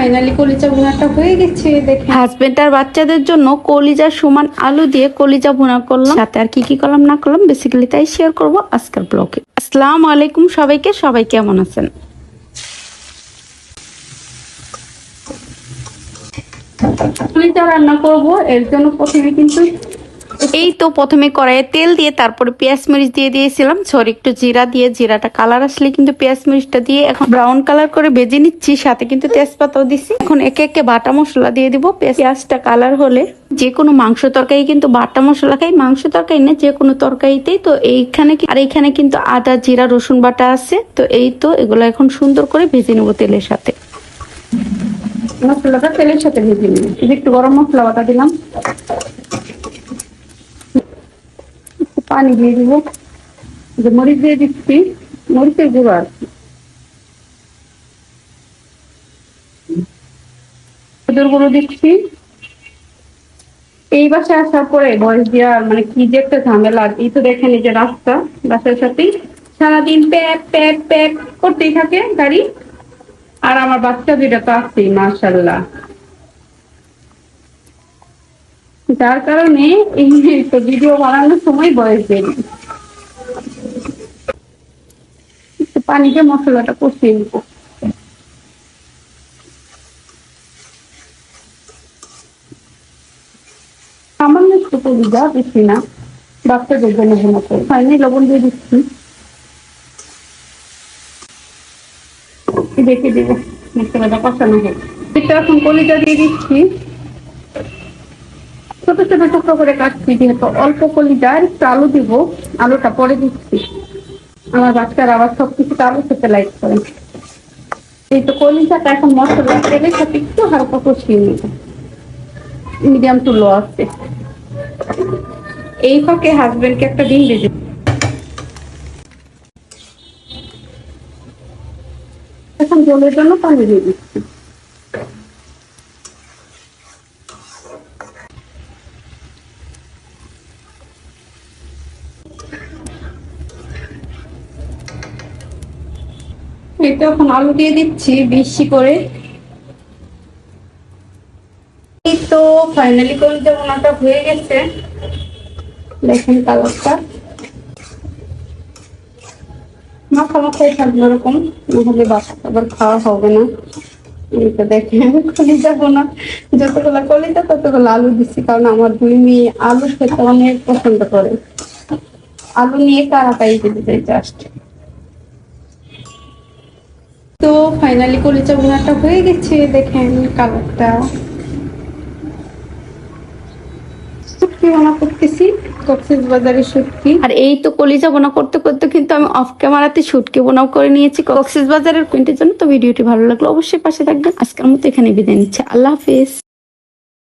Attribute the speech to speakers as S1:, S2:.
S1: Finally কলিজা ভুনাটা হয়ে গেছে, দেখে।
S2: হাজবেন্ড আর বাচ্চাদের জন্য কলিজার সমান আলু দিয়ে কলিজা ভুনা করলাম। সাথে আর কি কি করলাম না করলাম বেসিক্যালি তাই শেয়ার করব আজকের ব্লগে আসসালামু আলাইকুম সবাইকে, সবাই কেমন আছেন?
S1: কলিজা রান্না করব, এর জন্য প্রথমে কিন্তু
S2: এই তো প্রথমে কড়াইয়ে তেল দিয়ে তারপরে পেঁয়াজ মরিচ দিয়ে দিয়েছিলাম। সরি, একটু জিরা দিয়ে, জিরাটা কালার আসলে কিন্তু পেঁয়াজ মরিচটা দিয়ে এখন ব্রাউন কালার করে ভেজে নিচ্ছি, সাথে কিন্তু তেজপাতাও দিছি। এখন একে একে বাটা মশলা দিয়ে দিব। পেঁয়াজটা কালার হলে যে কোনো মাংস তরকারি কিন্তু বাটা মশলা খাই, মাংস তরকারি না, যে কোনো তরকারিতেই তো এইখানে আর এইখানে কিন্তু আদা, জিরা, রসুন বাটা আছে। তো এই তো এগুলো এখন সুন্দর করে ভেজে নেব তেলের সাথে।
S1: মশলাটা তেলের সাথে ভেজে নিই একটু গরম মশলা বাটা দিলাম। পানি দিয়ে দিব। যে মরিচ দিয়ে দিচ্ছি, মরিচের গুঁড়ো আর কি। গুঁড়ো দিচ্ছি। এই বাসায় আসার পরে বয়স দেওয়ার মানে কি যে একটা ঝামেলা, এই তো দেখেন এই যে রাস্তা, বাসার সাথেই। সারাদিন প্যাক প্যাক প্যাক করতেই থাকে গাড়ি। আর আমার বাচ্চা দুইটা তো আছেই মার্শাল্লাহ যার কারণে এই ভিডিও বানানোর সময় বয়স একটু পানিতে মশলাটা কষিয়ে নিব। সামান্য একটু কলিজা বেশি না। বাচ্চাদের জন্য করি। ফাইনালি লবণ দিয়ে দিচ্ছি। দেখে দেবো। মশলাটা কষানো হোক এটা এখন কলিজা দিয়ে দিচ্ছি। ছোট ছোট টুকরো করে কাটছি, যেহেতু অল্প কলিজা আর একটু আলু দিব, আলুটা পরে দিচ্ছি। আমার বাচ্চারা আবার সব কিছুতে আলু খেতে লাইক করে। এই তো কলিজাটা এখন মশলা তেলের সাথে একটু হালকা কষিয়ে নিব। মিডিয়াম টু লো আছে। এই ফাঁকে হাজবেন্ডকে একটা ডিম দিবো। এখন জলের জন্য পানি দিয়ে দিচ্ছি। তো এখন আলু দিয়ে দিচ্ছি বেশি করে। এই তো ফাইনালি করে যেমনটা হয়ে গেছে। দেখেন কালারটা। মাখা মাখাই থাকবে ওরকম নাহলে বাচ্চা আবার খাওয়া হবে না। এই তো দেখেন, কলিজা বোনা, যতগুলো কলিজা, ততগুলো আলু দিচ্ছি কারণ আমার দুই মেয়ে আলু খেতে অনেক পছন্দ করে। আলু নিয়ে কারাটাই দিতে চাই জাস্ট তো ফাইনালি কলিচা বোনাটা হয়ে গেছে, দেখেন কালারটা। করতেছি, কক্সেস বাজারে
S2: আর এই তো বোনা করতে করতে কিন্তু আমি করে নিয়েছি। কক্সেস বাজারের কুইন্টের জন্য তো ভালো লাগল অবশ্যই পাশে আজকের মতো এখানে নিচ্ছে। আল্লাহ হাফিজ।